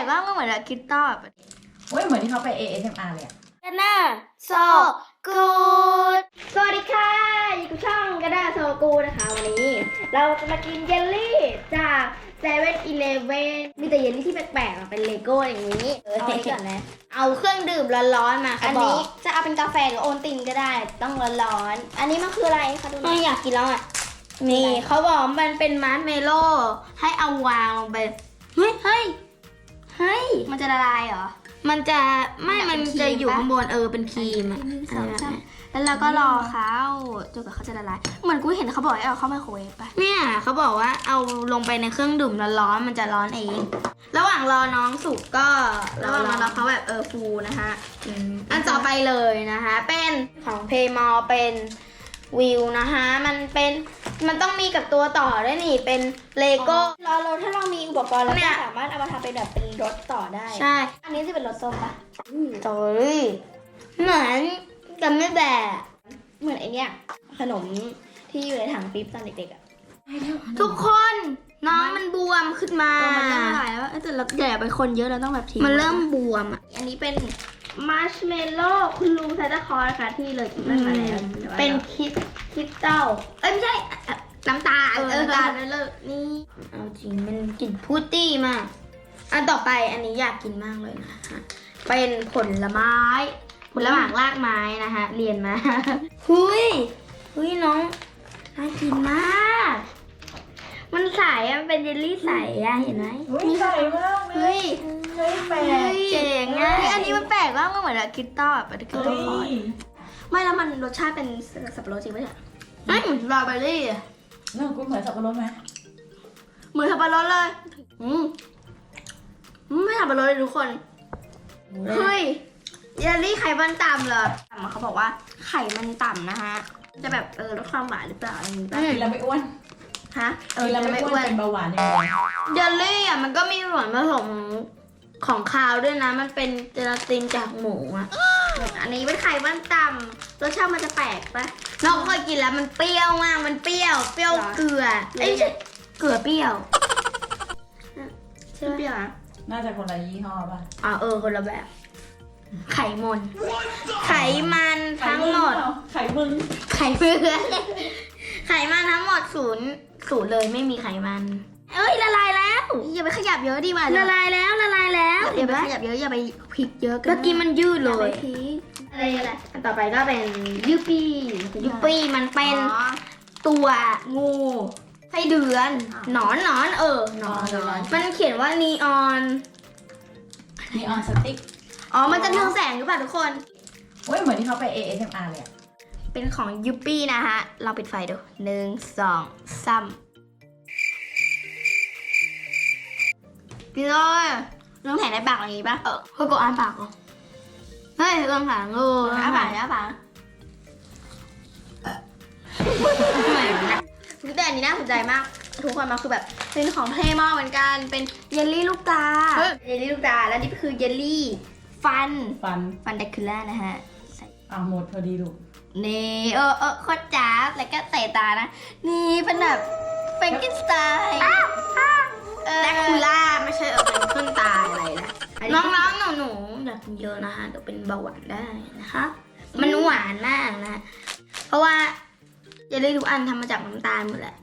กว่ามันเหมือนแบบคริสตัลแบบเว้ยเหมือนที่เขาไป ASMR เลยอะกันน่าโซกูดสวัสดีค่ะอยู่กับช่องกันน่าโซกูดนะคะ วันนี้ เราจะมากินเยลลี่จากเซเว่นอีเลฟเว่นมีแต่เยลลี่ที่แปลกๆอะเป็นเลโก้อย่างนี้เอาอันนี้ก่อนนะเอาเครื่องดื่มร้อนๆมาอันนี้จะจะเอาเป็นกาแฟหรือโอนตินก็ได้ ต้องร้อนๆอันนี้มันคืออะไรคะดูหน่ไม่อยอยากกินแล้วอะนี่เขาบอกมันเป็นมาร์ชเมลโล่ให้เอาวางลงไปเฮ้ยเฮ้ย เฮ้ย มันจะละลายเหรอ มันจะไม่ มัมันนจะเป็นครีมอยู่ปะ ข้างบนเออเป็นครีมอะหนึ่งอะสองไรแบบสามเนี้ยแล้วเราก็รอเขาจนกว่าเขาจะละลาย เหมือนกูเห็นเขาบอกให้เอาเข้าไมโครเวฟปะเนี่ยเขาบอกว่าเอาลงไปในเครื่องดื่มร้อนๆมันจะร้อนเอง ระหว่างรอน้องสุกก็ระหว่างรอเขาแบบเออฟูนะคะอืมอันต่อไปเลยนะคะ เป็นของเพย์มอเป็น วิวนะคะมันเป็นมันต้องมีกับตัวต่อด้วยนี่เป็นเลโก้ รอเราถ้าเรามีอุปกรณ์เราเนี่ก็ยสามารถเอามาทำเป็นแบบเป็นรถต่อได้ ใช่อันนี้จะเป็นรถส้มปะต่อเลยเหมือนกันไม่แบบ เหมือนไอเนี้ยขนมที่อยู่ในถังปิ๊บตอนเด็กๆอะทุกคนน้องมันบวมขึ้นมา เออมันเริ่มละลายแล้วเอ้ยแต่เราอย่าไปคนเยอะเราต้องแบบทิ้งมันเริ่มบวมอะ อันนี้เป็น มาร์ชเมลโล่คุณลุงซานตาคลอสนะคะที่เลยกินมาแล้วเป็นคิดคิดเต้าเอ้ยไม่ใช่อะน้ำตาลเออเออน้ำตาลเลิกนี่เอาจริงมันกลิ่นพูดตี้มากอันต่อไปอันนี้อยากกินมากเลยนะคะเป็นผลไม้ ผลหมากรากไม้นะคะเรียนมา หุยหุยน้องน่ากินมาก มันใสอะมันเป็นเย ลลี่ใสอะเห็นไหมเฮ้ยใส่มากเลเฮ้ยยเฮ้ยแปลกเจ๋งอะเฮ้ยอันนี้มันแปลกมากมันเหมือนแบบคริสตัลแบบคริสตัลเฮ้คอร์ยสไม่แล้วมันรสชาติเป็นสับปะรดจริงปะเนี่ยไม่เหมือนสตรอเบอรี่อะน่ากูเหมือนสับปะรดไหมเหมือนสับปะรดเลยอืมอืมไม่สับปะรดเลยทุกคน เฮ้ยเยลลี่ไขมันต่ำเหรอต่ำอะเขาบอกว่าไขมันต่ำนะฮะ จะแบบเออลดความหวานหรือเปล่าอะไรอย่างงี้อืป่ะมกินแล้วไม่อ้วน ฮะเออกินแล้วจะไม่ไม่อ้อ้ววนนเป็นเบาหวานอย่างเดียวเยลลี่อะมันก็มีส่วนผสมของคาวด้วยนะ มันเป็นเจลาตินจากหมูอะอันนี้เป็นไขมันต่ำรสชาติมันจะแปลกปะน้องเคยกินแล้วมันเปรี้ยวมาก มันเปรี้ยว เปรี้ยวเหรอเกลือเอ้ยไม่ใช่เกลือเปรี้ยวใช่ไหมเปรี้ยวนะน่าจะคนละยี่ห้อป่ะอ่าเออคนละแบบ ไขมันไขมันทั้งหมด ไข่มึงไขเพื่อนไขมันทั้งหมดศูนย์ ศูนย์เลยไม่มีไขมัน เอ้ยละลายแล้วอย่าไปขยับเยอะดีกว่าละลายแล้วละลายแล้วอย่าไปเห็นไหมขยับเยอะอย่าไปพลิกเยอะเกินเมื่อกี้มันยืดอเลย่าไปยพลิกอะไรอะไรอันต่อไปก็เป็นยูปี้ยูยูปี้ปี้มันเป็นอ๋อตัวงูไส้เดือนอ่าหนอนหนอนเออหนอนหนอนมันเขียนว่านีออนมีออนสติ๊กอ๋อมันจะเรืองแสงหรือเปล่าทุกคนเว้ยเหมือนที่เขาไป ASMR เลยอะ เป็นของยูปี้นะฮะเราปิดไฟดูหนึ่งสองสามกินเลยเรื่องแผงในปากอะไรอย่างงี้ปะเออเพื่อกดอ่านปากเหรอเฮ้ยเรื่องหางเอออ้าปากอ้าปากแต่อันนี้น่าสนใจมาก ทุกคนมาคือแบบเป็นของเพลมอเหมือนกัน เป็นเยลลี่ลูกตาเฮ้ยเยลลี่ลูกตา แล้วนี่คือเยลลี่ ฟัน ฟัน ฟันเดคูล่านะฮะ อะหมดพอดีลูก นี่เออเออโคตรจ้าบแล้วก็เตะตานะ นี่เป็นแบบเฟรนกินสไตล์เออแดคูล่าไม่ใช่เออเป็นขึ้นตาอะไรนะอันนี้น้องๆหนูๆอย่ากินเยอะนะคะเดี๋ยวเป็นเบาหวานได้นะคะ มันหวานมากนะ เพราะว่าเยลลี่ทุกอันทำมาจากน้ำตาลหมดแหละ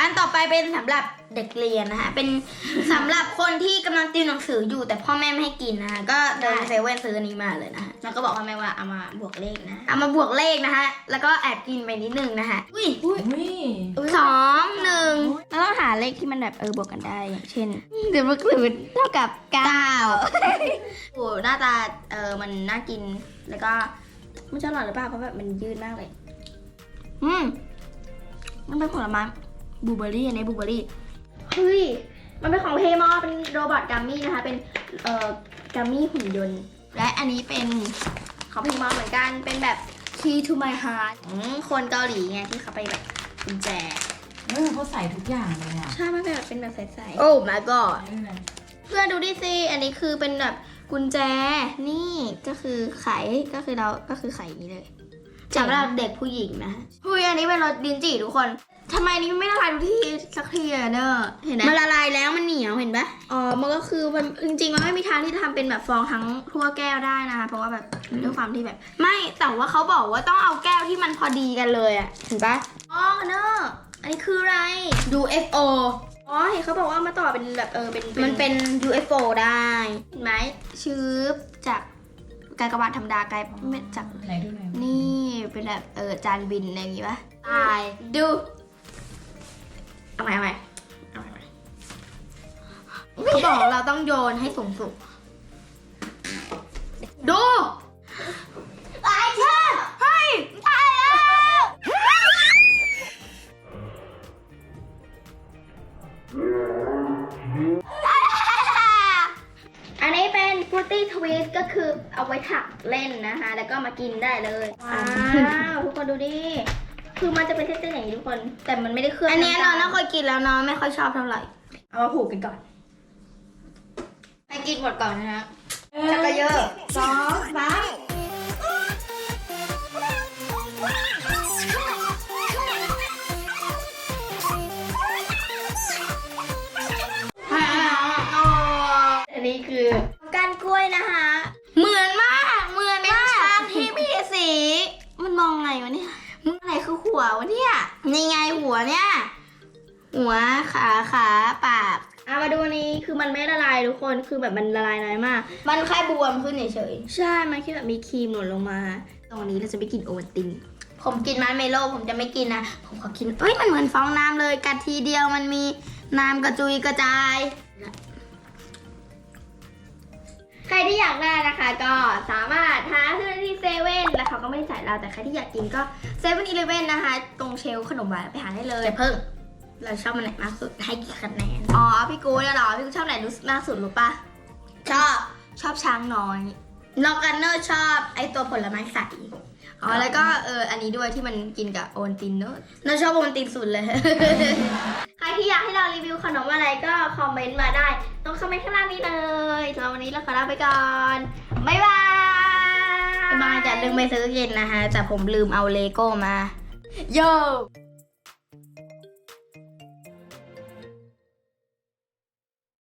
อันต่อไปเป็นสำหรับเด็กเรียนนะคะเป็นสำหรับคนที่กำลังติวหนังสืออยู่แต่พ่อแม่ไม่ให้กินนะคะก็เดินเซเว่นซื้ออันนี้มาเลยนะคะแล้วก็บอกว่าแม่ว่าเอามาบวกเลขนะเอามาบวกเลขนะคะ แล้วก็แอบกินไปนิดนึงนะคะอุ้ยอุ้ยสองหนึ่งแล้วต้องหาเลขที่มันแบบเออบวกกันได้อย่างเช่นเดี๋ยวมันคือเท่ากับเก้าโอ้หน้าตาเออมันน่ากินแล้วก็ไม่ใช่อร่อยหรือเปล่าเพราะแบบมันยืดมากเลย อืมมันเป็นผลไม้ บลูเบอร์รี่อันนี้บลูเบอร์รี่เฮ้ย มันเป็นของเทมอเป็นโรบอทกัมมี่นะคะ เป็นเอ่อกัมมี่หุ่นยนต์ และอันนี้เป็นของเทมอเหมือนกัน เป็นแบบ key to my heart ของคนเกาหลีไงที่เขาไปแบบกุญแจเฮ้ยเขาใส่ทุกอย่างเลยอะใช่มันเป็นแบบเป็นแบบใสโอ้ my god นี่ไงๆเพื่อนดูดิสิอันนี้คือเป็นแบบกุญแจ นี่ก็คือไข ก็คือเรา ก็คือไขอย่างนี้เลย สำหรับเด็กผู้หญิงนะเฮ้ยอันนี้เป็นรสดินจีทุกคนทำไมอันนี้ไม่ละลายทุกทีสักทีอะเนอะเห็นไหมมันละลายแล้วมันเหนียวเห็นปะอ๋อมันก็คือมันจริงๆมันไม่มีทางที่จะทำเป็นแบบฟองทั้งทั่วแก้วได้นะคะเพราะว่าแบบด้วยความที่แบบ ไม่แต่ว่าเขาบอกว่าต้องเอาแก้วที่มันพอดีกันเลยอะเห็นปะอ๋อเนอะอันนี้คืออะไร UFO อ๋อเห็นเขาบอกว่ามาต่อเป็นแบบเออเป็นมันเป็น UFO ได้เห็นไหมชืบจาก กากบาทธรรมดากลายเป็นจากไหนดูหน่อยนี่เป็นแบบเออจานบินอะไรอย่างงี้ปะตายดูเอาใหม่เอาใหม่เอาใหม่เอาใหม่เขาบอกเราต้องโยนให้สูงสุดดู เล่นนะคะ แล้วก็มากินได้เลย ว้าวทุกคนดูดิ คือมันจะเป็นเส้นๆอย่างนี้ทุกคน แต่มันไม่ได้เคลือบอันเนี้ยำน้องตาลน่าเคยกินแล้วน้องไม่ค่อยชอบเท่าไหร่ เอามาผูกกันก่อน ให้กินหมดก่อนนะฮะจักรเยอะสองสาม เนี่ย หัวขาขาปากเอามาดูอันนี้คือมันไม่ละลายทุกคนคือแบบมันละลายน้อยมาก มันแค่บวมขึ้นเฉยใช่ มันแค่แบบมีครีมหล่นลงมา ตรงนี้เราจะไม่กินโอวัลติน ๆผมกินมันเมโลผมจะไม่กินนะ ผมขอกินเอ้ยมันเหมือนฟองน้ำเลยกัดทีเดียวมันมีน้ำกระจุยกระจาย ใครที่อยากได้นะคะ ก็สามารถ ไม่ได้ใส่เราแต่ใครที่อยากกินก็เซเว่นอีเลเว่นนะคะ ตรงเชลฟ์ขนมหวานไปหาได้เลยจะเพิ่ม เราชอบมันไหนมากสุดให้กี่คะแนนอ๋อพี่กูเนี่ยเหรอพี่กูชอบไหนรู้มากสุดรู้ปะชอบชอบช้างน้อยนอกกันเนอร์ชอบไอตัวผลไม้ใสอ๋อแล้วก็เอออันนี้ด้วยที่มันกินกับโอวัลตินเนอะเนอร์ชอบโอวัลตินสุดเลย ใครที่อยากให้เรารีวิวขนมอะไรก็คอมเมนต์มาได้ตรงคอมเมนต์ข้างล่างนี้เลยสำหรับวันนี้เราขอลาไปก่อน บ๊ายบาย บายจะลืมไปซื้อกินนะคะแต่ผมลืมเอาเลโก้มา โย